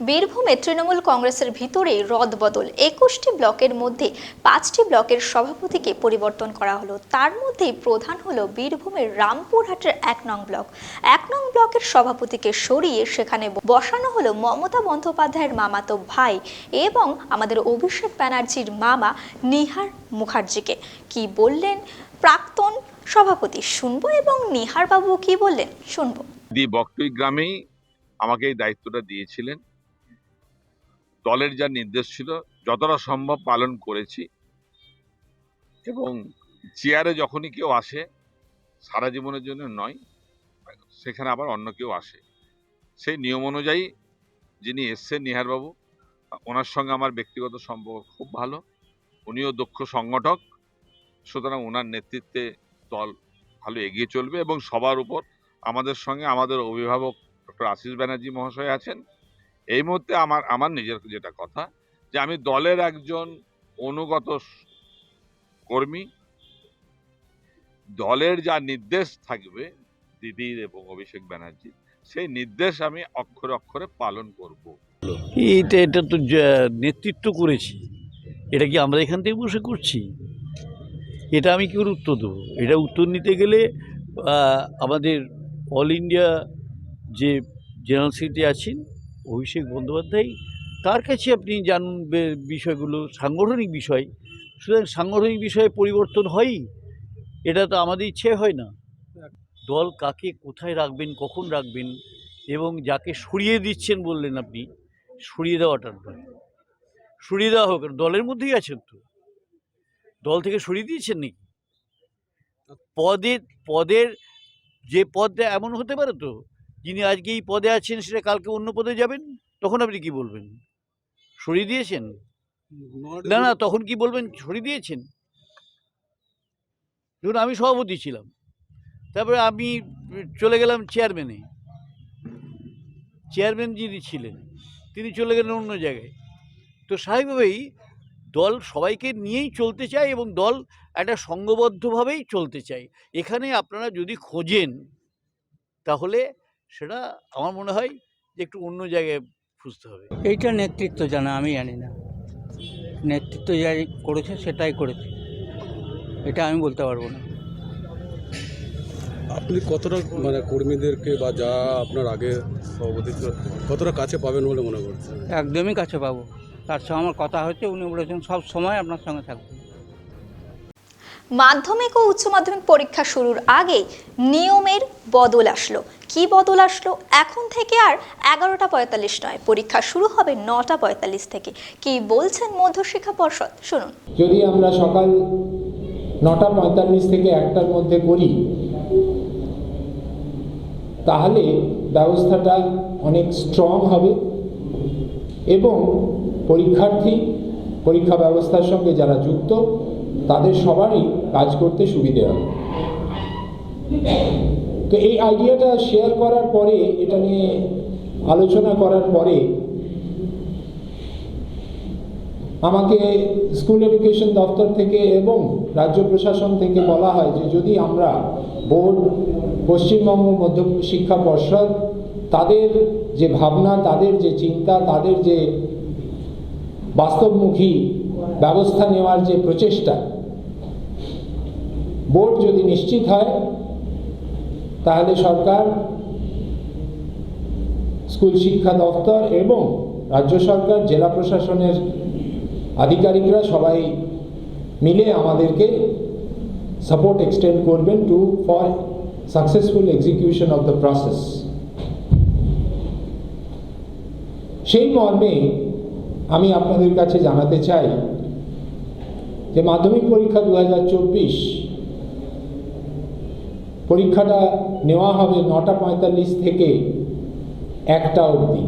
বীরভূমে তৃণমূল কংগ্রেসের ভিতরে রদবদল একুশটি ব্লকের মধ্যে পাঁচটি ব্লকের সভাপতিকে পরিবর্তন করা হলো। তার মধ্যেই প্রধান হলো বীরভূমের রামপুরহাটের এক নং ব্লক। এক নং ব্লকের সভাপতিকে সরিয়ে সেখানে বসানো হলো মমতা বন্দ্যোপাধ্যায়ের মামাতো ভাই এবং আমাদের অভিষেক ব্যানার্জির মামা নিহার মুখার্জিকে। কি বললেন প্রাক্তন সভাপতি? শুনব এবং নিহার বাবু কি বললেন? শুনব। দি গ্রামেই আমাকে এই দায়িত্বটা দিয়েছিলেন। দলের যা নির্দেশ ছিল, যতটা সম্ভব পালন করেছি। এবং চেয়ারে যখনই কেউ আসে, সারা জীবনের জন্য নয়, সেখানে আবার অন্য কেউ আসে। সেই নিয়ম অনুযায়ী যিনি এসছেন নিহারবাবু, ওনার সঙ্গে আমার ব্যক্তিগত সম্পর্ক খুব ভালো। উনিও দক্ষ সংগঠক, সুতরাং ওনার নেতৃত্বে দল ভালো এগিয়ে চলবে এবং সবার উপর আমাদের সঙ্গে আমাদের অভিভাবক ডক্টর আশিস ব্যানার্জি মহাশয় আছেন। এই মুহূর্তে আমার আমার নিজের যেটা কথা, যে আমি দলের একজন অনুগত কর্মী, দলের যা নির্দেশ থাকবে, দিদির এবং অভিষেক ব্যানার্জি সেই নির্দেশ আমি অক্ষরে অক্ষরে পালন করব। এটা এটা তো নেতৃত্ব করেছি, এটা কি আমরা এখান থেকে বসে করছি? এটা আমি কি করে উত্তর দেবো? এটা উত্তর নিতে গেলে আমাদের অল ইন্ডিয়া যে জেনারেল সেক্রেটারি আছেন অভিষেক বন্দ্যোপাধ্যায়, তার কাছে আপনি জানুন বিষয়গুলো, সাংগঠনিক বিষয়। সুতরাং সাংগঠনিক বিষয়ে পরিবর্তন হয়ই, এটা তো আমাদের ইচ্ছে হয় না। দল কাকে কোথায় রাখবেন, কখন রাখবেন, এবং যাকে সরিয়ে দিচ্ছেন বললেন আপনি, সরিয়ে দেওয়াটার নয়। সরিয়ে দেওয়া হোক, দলের মধ্যেই আছেন তো। দল থেকে সরিয়ে দিয়েছেন নাকি? পদের পদের যে পদটা এমন হতে পারে তো যিনি আজকে এই পদে আছেন সেটা কালকে অন্য পদে যাবেন? তখন আপনি কি বলবেন? সরিয়ে দিয়েছেন? না না তখন কি বলবেন? সরিয়ে দিয়েছেন? ধরুন আমি সভাপতি ছিলাম। তারপরে আমি চলে গেলাম চেয়ারম্যানে। চেয়ারম্যান যিনি ছিলেন তিনি চলে গেলেন অন্য জায়গায়। তো স্বাভাবিকভাবেই দল সবাইকে নিয়েই চলতে চায় এবং দল একটা সঙ্গবদ্ধভাবেই চলতে চায়। এখানে আপনারা যদি খোঁজেন তাহলে সেটা আমার মনে হয় যে একটু অন্য জায়গায় খুঁজতে হবে। এইটা নেতৃত্ব জানা আমি জানি না। নেতৃত্ব যাই করেছে সেটাই করেছে। এটা আমি বলতে পারব না। আপনি কতটা মানে কর্মীদেরকে বা যা আপনার আগে সভাপতিত্ব কতটা কাছে পাবেন বলে মনে করছেন? একদমই কাছে পাবো। তার সঙ্গে আমার কথা হচ্ছে উনি বলেছেন সব সময় আপনার সঙ্গে থাকবে। মাধ্যমিক ও উচ্চ মাধ্যমিক পরীক্ষা শুরুর আগেই নিয়মের বদল আসলো। কি বদল আসলো? এখন থেকে আর এগারোটা পঁয়তাল্লিশ নয়। পরীক্ষা শুরু হবে নটা পঁয়তাল্লিশ থেকে। কি বলছেন মধ্যশিক্ষা পর্ষদ? শুনুন। যদি আমরা সকাল নটা পঁয়তাল্লিশ থেকে একটার মধ্যে করি, তাহলে ব্যবস্থাটা অনেক স্ট্রং হবে এবং পরীক্ষার্থী, পরীক্ষা ব্যবস্থার সঙ্গে যারা যুক্ত, তাদের সবারই কাজ করতে সুবিধে হবে। তো এই আইডিয়াটা শেয়ার করার পরে, এটা নিয়ে আলোচনা করার পরে, আমাকে স্কুল এডুকেশন দপ্তর থেকে এবং রাজ্য প্রশাসন থেকে বলা হয় যে, যদি আমরা বোর্ড পশ্চিমবঙ্গ মধ্য শিক্ষা পর্ষদ, তাদের যে ভাবনা, তাদের যে চিন্তা, তাদের যে বাস্তবমুখী ব্যবস্থা নেওয়ার যে প্রচেষ্টা বোর্ড যদি নিশ্চিত হয়, তাহলে সরকার স্কুল শিক্ষা দপ্তর এবং রাজ্য সরকার, জেলা প্রশাসনের আধিকারিকরা সবাই মিলে আমাদেরকে সাপোর্ট এক্সটেন্ড করবেন to for successful execution of the process সেই মর্মে আমি আপনাদের কাছে জানাতে চাই যে মাধ্যমিক পরীক্ষা দু হাজার চব্বিশ পরীক্ষাটা নেওয়া হবে নটা পঁয়তাল্লিশ থেকে একটা অবধি।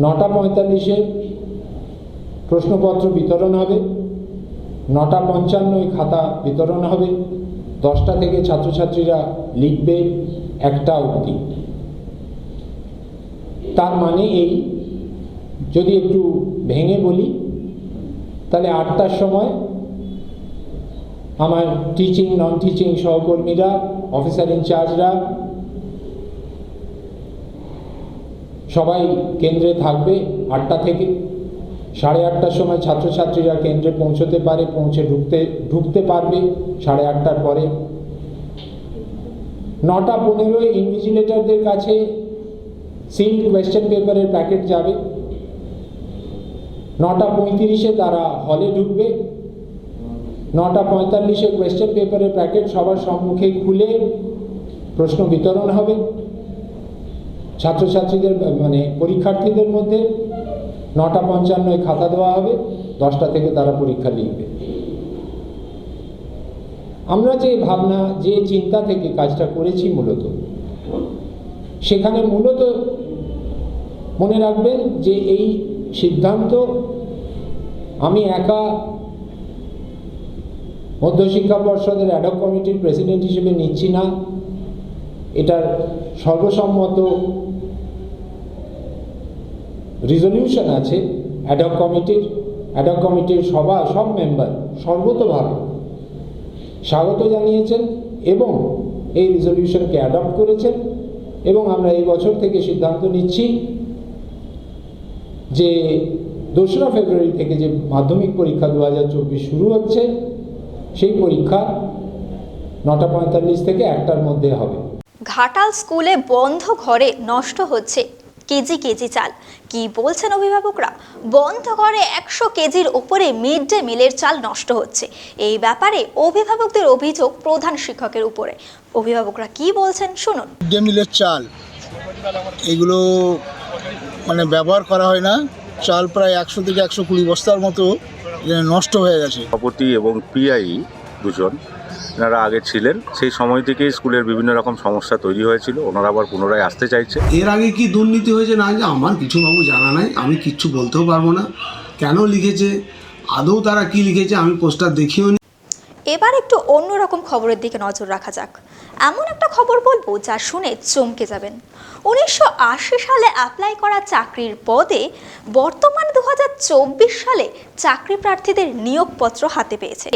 নটা পঁয়তাল্লিশে প্রশ্নপত্র বিতরণ হবে, নটা পঞ্চান্নয় খাতা বিতরণ হবে, দশটা থেকে ছাত্রছাত্রীরা লিখবে একটা অবধি। তার মানে এই, যদি একটু ভেঙে বলি, তাহলে আটটার সময় আমার টিচিং নন টিচিং সহকর্মীরা অফিসার ইনচার্জরা সবাই কেন্দ্রে থাকবে আটটা থেকে। সাড়ে আটটার সময় ছাত্রছাত্রীরা কেন্দ্রে পৌঁছতে পারে, পৌঁছে ঢুকতে ঢুকতে পারবে সাড়ে আটটার পরে। নটা পনেরোয় ইনভিজিলেটরদের কাছে সিল্ড কোয়েশ্চেন পেপারের প্যাকেট যাবে। নটা পঁয়ত্রিশে তারা হলে ঢুকবে। নটা পঁয়তাল্লিশে কোয়েশ্চেন পেপারের প্যাকেট সবার সম্মুখে খুলে প্রশ্ন বিতরণ হবে। ছাত্রছাত্রীদের মানে পরীক্ষার্থীদের মধ্যে নটা পঞ্চান্নয় খাতা দেওয়া হবে, দশটা থেকে তারা পরীক্ষা লিখবে। আমরা যে ভাবনা, যে চিন্তা থেকে কাজটা করেছি মূলত, সেখানে মূলত মনে রাখবেন যে এই সিদ্ধান্ত আমি একা মধ্যশিক্ষা পর্ষদের অ্যাডক কমিটির প্রেসিডেন্ট হিসেবে নিচ্ছি না। এটার সর্বসম্মত রিজলিউশন আছে অ্যাডক কমিটির অ্যাডক কমিটির সভা, সব মেম্বার সর্বতভাবে স্বাগত জানিয়েছেন এবং এই রিজলিউশনকে অ্যাডপ্ট করেছেন এবং আমরা এই বছর থেকে সিদ্ধান্ত নিচ্ছি যে দোসরা ফেব্রুয়ারি থেকে যে মাধ্যমিক পরীক্ষা দু হাজার চব্বিশ শুরু হচ্ছে সেই পরীক্ষা নটা পঁয়তাল্লিশ থেকে একটার মধ্যে হবে। ঘাটাল স্কুলে বন্ধ ঘরে নষ্ট হচ্ছে কেজি কেজি চাল। কি বলছেন অভিভাবকরা? বন্ধ ঘরে একশো কেজির ওপরে মিড ডে মিলের চাল নষ্ট হচ্ছে। এই ব্যাপারে অভিভাবকদের অভিযোগ প্রধান শিক্ষকের উপরে। অভিভাবকরা কি বলছেন শুনুন। মিড ডে মিলের চাল এগুলো মানে ব্যবহার করা হয় না। চাল প্রায় একশো থেকে একশো কুড়ি বস্তার মতো নষ্ট হয়ে গেছে। সভাপতি এবং পিআই দুজন এনারা আগে ছিলেন। সেই সময় থেকেই স্কুলের বিভিন্ন রকম সমস্যা তৈরি হয়েছিল। ওনারা আবার পুনরায় আসতে চাইছে। এর আগে কি দুর্নীতি হয়েছে না যে আমার কিছু বাবু জানা নাই। আমি কিচ্ছু বলতেও পারব না। কেন লিখেছে? আদৌ তারা কি লিখেছে আমি পোস্টার দেখিও নি। এবার একটু অন্যরকম খবরের দিকে নজর রাখা যাক। এমন একটা খবর বলব যা শুনে চমকে যাবেন। উনিশশো আশি সালে অ্যাপ্লাই করা চাকরির পদে বর্তমানে দু সালে চাকরি প্রার্থীদের নিয়োগপত্র হাতে পেয়েছে।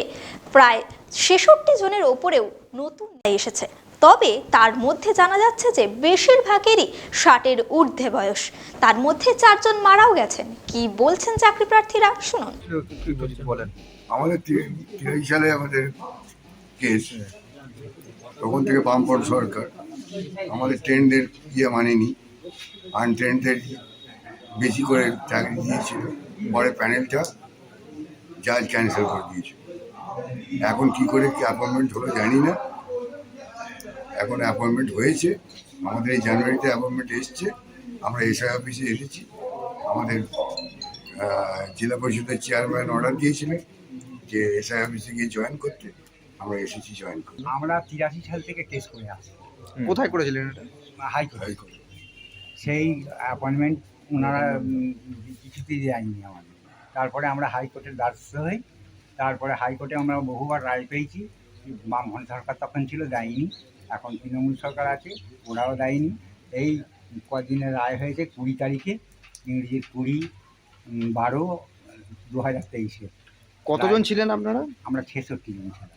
প্রায় ছেষট্টি জনের ওপরেও নতুন এসেছে। তবে তার মধ্যে জানা যাচ্ছে যে বেশিরভাগেরই ষাটের ঊর্ধ্বে বয়স। তার মধ্যে চারজন মারাও গেছেন। কি বলছেন চাকরি প্রার্থীরা? শুনুন। আমাদের সালে আমাদের কেস তখন থেকে বামপট সরকার আমাদের ট্রেনদের ইয়ে মানেনি, আনট্রেনদের বেশি করে চাকরি দিয়েছিল। পরে প্যানেলটা জাজ ক্যান্সেল করে দিয়েছিল। এখন কি করে কি অ্যাপয়েন্টমেন্ট হলো জানি না। এখন অ্যাপয়েন্টমেন্ট হয়েছে, আমাদের এই জানুয়ারিতে অ্যাপয়েন্টমেন্ট এসছে, আমরা এসআই অফিসে এসেছি। আমাদের জেলা পরিষদের চেয়ারম্যান অর্ডার দিয়েছিলেন যে এসআই অফিসে গিয়ে জয়েন করতে। আমরা এসেছি জয়েন করতে আমরা তিরাশি সাল থেকে কেস করে আসি। কোথায় করেছিলেন এটা? হাইকোর্ট। হাইকোর্টে। সেই অ্যাপয়েন্টমেন্ট ওনারা কিছুতেই দেয়নি আমাদের। তারপরে আমরা হাইকোর্টের দ্বারস্থ হই। তারপরে হাইকোর্টে আমরা বহুবার রায় পেয়েছি। বামফ্রন্ট সরকার তখন ছিল দেয়নি। এখন তৃণমূল সরকার আছে ওরাও দেয়নি। এই কদিনের রায় হয়েছে কুড়ি তারিখে ইংরেজির কুড়ি বারো দু হাজার তেইশে। কতজন ছিলেন আপনারা? আমরা ছেষট্টি জন ছিলাম।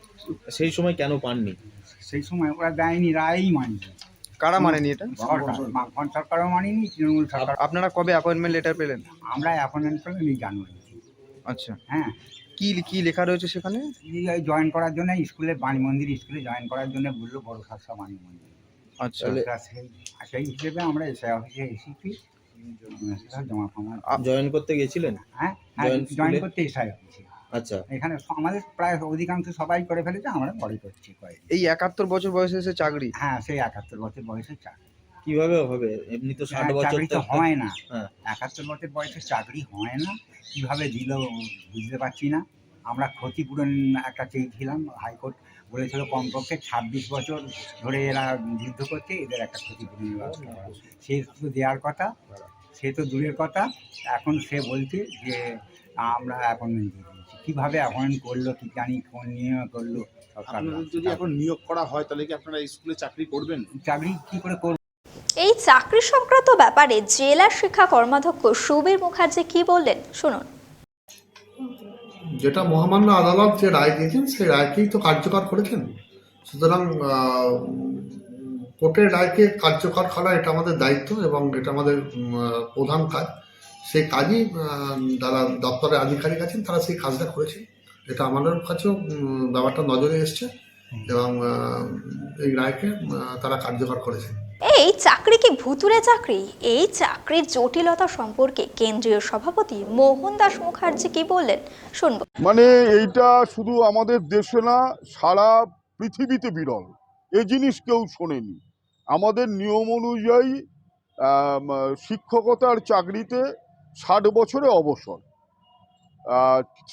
সেই সময় কেন পাননি? সেই সময় ওরা দেয়নি রায়ই মানিনি। কারা মানেনি এটা? বামফ্রন্ট সরকারও মানিনি তৃণমূল সরকার। আপনারা কবে অ্যাপয়েন্টমেন্ট লেটার পেলেন? আমরা অ্যাপয়েন্টমেন্ট পেলাম এই জানুয়ারি আচ্ছা। হ্যাঁ। কি কি লেখা রয়েছে সেখানে? জয়েন করার জন্য স্কুলে বাণী মন্দির স্কুলে জয়েন করার জন্য বলল বড় শাসা বাণী মন্দির। আচ্ছা। সেই সেই হিসেবে আমরা এসে অফিসে এসেছি। জমা ফমা জয়েন করতে গেছিলেন? হ্যাঁ জয়েন করতে এসে অফিসে। আচ্ছা। এখানে আমাদের প্রায় অধিকাংশ সবাই করে ফেলেছে আমরা পরে করছি এই একাত্তর বছর বয়সে এসে চাকরি? হ্যাঁ সেই একাত্তর বছর বয়সে চাকরি। কীভাবে হবে? এমনি তো ষাট হ্যাঁ, বছর তো হয় না। হ্যাঁ। একাত্তর বছর বয়সে চাকরি হয় না কীভাবে দিল বুঝতে পারছি না। আমরা ক্ষতিপূরণ একটা চেয়েছিলাম হাইকোর্ট বলেছিল কমপক্ষে ছাব্বিশ বছর ধরে এরা যুদ্ধ করছে এদের একটা ক্ষতিপূরণ ব্যবস্থা সে তো দেওয়ার কথা সে তো দূরের কথা এখন সে বলছে যে আমরা এখন কীভাবে অ্যাপয়েন্টমেন্ট করল কি জানি কোন নিয়ে করল যদি এখন নিয়োগ করা হয় তাহলে কি আপনারা স্কুলে চাকরি করবেন? চাকরি কি করে করবেন এই চাকরি সংক্রান্ত ব্যাপারে জেলা শিক্ষা কর্মাধ্যক্ষ সুবীর মুখার্জি কি বললেন? শুনুন। যেটা মহামান্য আদালত যে রায় দিয়েছেন সেই রায়কেই তো কার্যকর করেছেন। সুতরাং আহ, কোর্টের রায়কে কার্যকর করা এটা আমাদের দায়িত্ব এবং এটা আমাদের প্রধান কাজ। সেই কাজই যারা দপ্তরের আধিকারিক আছেন তারা সেই কাজটা করেছেন। এটা আমাদের কাছেও ব্যাপারটা নজরে এসছে এবং এই রায়কে তারা কার্যকর করেছেন। এই চাকরি কি ভুতুরে চাকরি? এই চাকরির জটিলতা সম্পর্কে কেন্দ্রীয় সভাপতি মোহন দাস মুখার্জি কি বললেন? শুনব। মানে এইটা শুধু আমাদের দেশে না সারা পৃথিবীতে বিরল। এ জিনিস কেউ শোনেনি। আমাদের নিয়ম অনুযায়ী শিক্ষকতার চাকরিতে ষাট বছরে অবসর।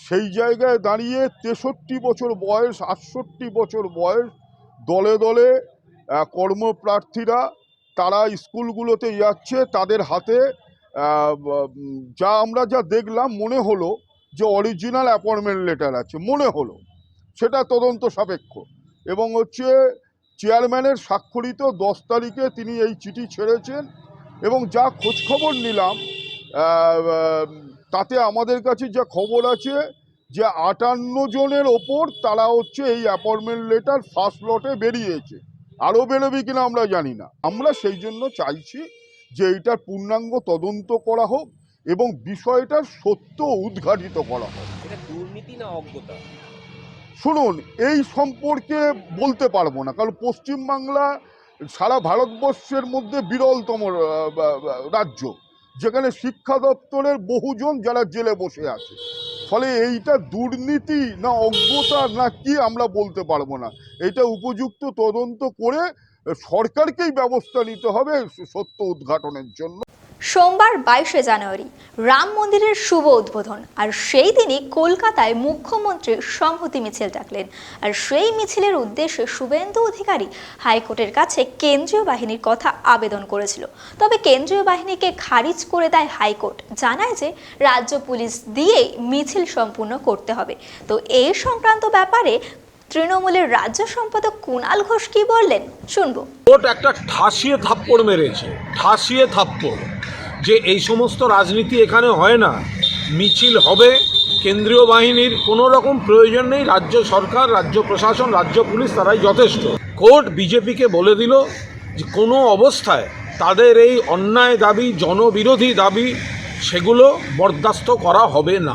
সেই জায়গায় দাঁড়িয়ে তেষট্টি বছর বয়স, আটষট্টি বছর বয়স, দলে দলে কর্মপ্রার্থীরা তারা স্কুলগুলোতে যাচ্ছে, তাদের হাতে যা আমরা যা দেখলাম মনে হলো যে অরিজিনাল অ্যাপয়েন্টমেন্ট লেটার আছে, মনে হলো। সেটা তদন্ত সাপেক্ষ। এবং হচ্ছে চেয়ারম্যানের স্বাক্ষরিত দশ তারিখে তিনি এই চিঠি ছেড়েছেন এবং যা খোঁজখবর নিলাম তাতে আমাদের কাছে যা খবর আছে যে আটান্ন জনের ওপর তারা হচ্ছে এই অ্যাপয়েন্টমেন্ট লেটার ফার্স্ট লটে বেরিয়েছে। আরও বেরোবে কিনা আমরা জানি না। আমরা সেই জন্য চাইছি যে এইটার পূর্ণাঙ্গ তদন্ত করা হোক এবং বিষয়টার সত্য উদ্ঘাটিত করা হোক। দুর্নীতি না অজ্ঞতা? শুনুন এই সম্পর্কে বলতে পারব না কারণ পশ্চিমবাংলা সারা ভারতবর্ষের মধ্যে বিরলতম রাজ্য। যেখানে শিক্ষা দপ্তরের বহুজন যারা জেলে বসে আছে। ফলে এইটা দুর্নীতি না অজ্ঞতা না কি আমরা বলতে পারব না। এটা উপযুক্ত তদন্ত করে সরকারকেই ব্যবস্থা নিতে হবে সত্য উদ্ঘাটনের জন্য। সোমবার বাইশে জানুয়ারি, রাম মন্দিরের শুভ উদ্বোধন। আর সেই দিনই কলকাতায় মুখ্যমন্ত্রী সংহতি মিছিল ডাকলেন। আর সেই মিছিলের উদ্দেশ্যে শুভেন্দু অধিকারী হাইকোর্টের কাছে কেন্দ্রীয় বাহিনীর কথা আবেদন করেছিল। তবে কেন্দ্রীয় বাহিনীকে খারিজ করে দেয় হাইকোর্ট। জানায় যে, রাজ্য পুলিশ দিয়েই মিছিল সম্পূর্ণ করতে হবে। তো এই সংক্রান্ত ব্যাপারে তৃণমূলের রাজ্য সম্পাদক কুণাল ঘোষ কি বললেন? শুনব। কোর্ট একটা ঠাসিয়ে থাপ্পড় মেরেছে। ঠাসিয়ে থাপ্পড়। যে এই সমস্ত রাজনীতি এখানে হয় না। মিছিল হবে কেন্দ্রীয় বাহিনীর কোনো রকম প্রয়োজন নেই রাজ্য সরকার রাজ্য প্রশাসন রাজ্য পুলিশ তারাই যথেষ্ট। কোর্ট বিজেপিকে বলে দিল যে কোনো অবস্থায় তাদের এই অন্যায় দাবি জনবিরোধী দাবি সেগুলো বরদাস্ত করা হবে না।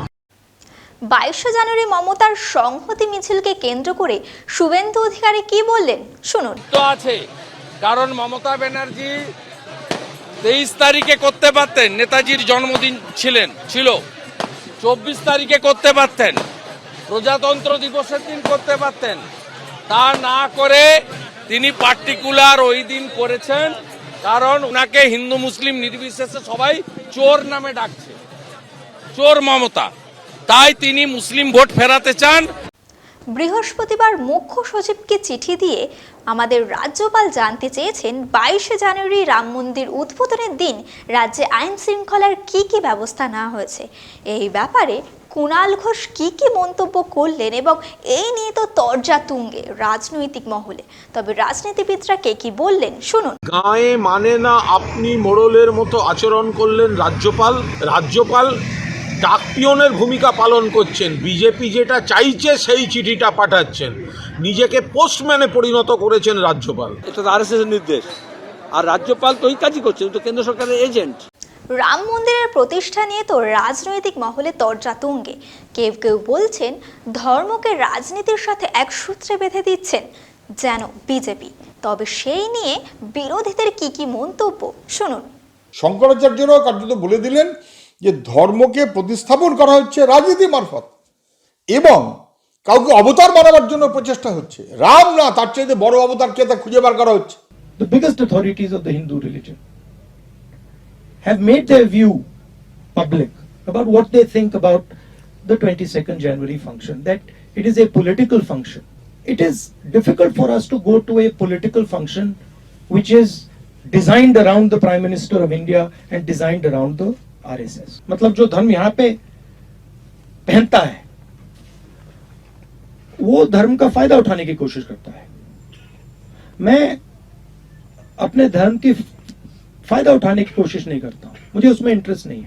বাইশে জানুয়ারি মমতার সংহতি মিছিলকে কেন্দ্র করে শুভেন্দু অধিকারী কি বললেন? শুনুন। তো আছে। কারণ মমতা ব্যানার্জি তেইশ তারিখে করতে পারতেন, নেতাজির জন্মদিন ছিলেন, ছিল। চব্বিশ তারিখে করতে পারতেন, প্রজাতন্ত্র দিবসের দিন করতে পারতেন। তা না করে তিনি পার্টিকুলার ওই দিন করেছেন, কারণ ওনাকে হিন্দু মুসলিম নির্বিশেষে সবাই চোর নামে ডাকছে, চোর মমতা। তাই তিনি মুসলিম ভোট ফেরাতে চান। বৃহস্পতিবার মুখ্য সচিবকে চিঠি দিয়ে আমাদের রাজ্যপাল জানতে চেয়েছেন, বাইশে জানুয়ারি রাম মন্দির উদ্বোধনের দিন রাজ্যে আইন শৃঙ্খলার কি কি ব্যবস্থা নেওয়া হয়েছে? এই ব্যাপারে কুণাল ঘোষ কি কি মন্তব্য করলেন এবং এই নিয়ে তো তর্জা তুঙ্গে রাজনৈতিক মহলে। তবে রাজনীতিবিদরা কে কি বললেন শুনুন। গায়ে মানে না আপনি মোড়লের মতো আচরণ করলেন রাজ্যপাল? রাজ্যপাল ডাকপিয়নের ভূমিকা পালন করছেন। বিজেপি যেটা চাইছে সেই চিঠিটা পাঠাচ্ছেন। নিজেকে পোস্টম্যানে পরিণত করেছেন রাজ্যপাল। এটা তো আরএসএস নির্দেশ। আর রাজ্যপাল তো ওই কাজই করছে উনি তো কেন্দ্র সরকারের এজেন্ট। রাম মন্দিরের প্রতিষ্ঠা নিয়ে তো রাজনৈতিক মহলে তর্জা তুঙ্গে। কেউ কেউ বলছেন ধর্মকে রাজনীতির সাথে এক সূত্রে বেঁধে দিচ্ছেন যেন বিজেপি। তবে সেই নিয়ে বিরোধীদের কি কি মন্তব্য? শুনুন। শঙ্করাচার্যরাও কার্যত বলে দিলেন যে ধর্মকে প্রতিস্থাপন করা হচ্ছে রাজনীতি মারফত এবং কাউকে অবতার বানাবার জন্য প্রচেষ্টা হচ্ছে রাম না তার চাইতে বড় অবতার কে তা খুঁজে বার করা হচ্ছে the biggest authorities of the Hindu religion have made their view public about what they think about the 22nd January function, that it is a political function. It is difficult for us to go to a political function which is designed around the Prime Minister of India and designed around the RSS. मतलब जो धर्म यहाँ पे पहनता है, वो धर्म का फ़ायदा उठाने की कोशिश करता है। मैं अपने धर्म की फ़ायदा उठाने की कोशिश नहीं करता मुझे उसमें इंटरेस्ट नहीं है।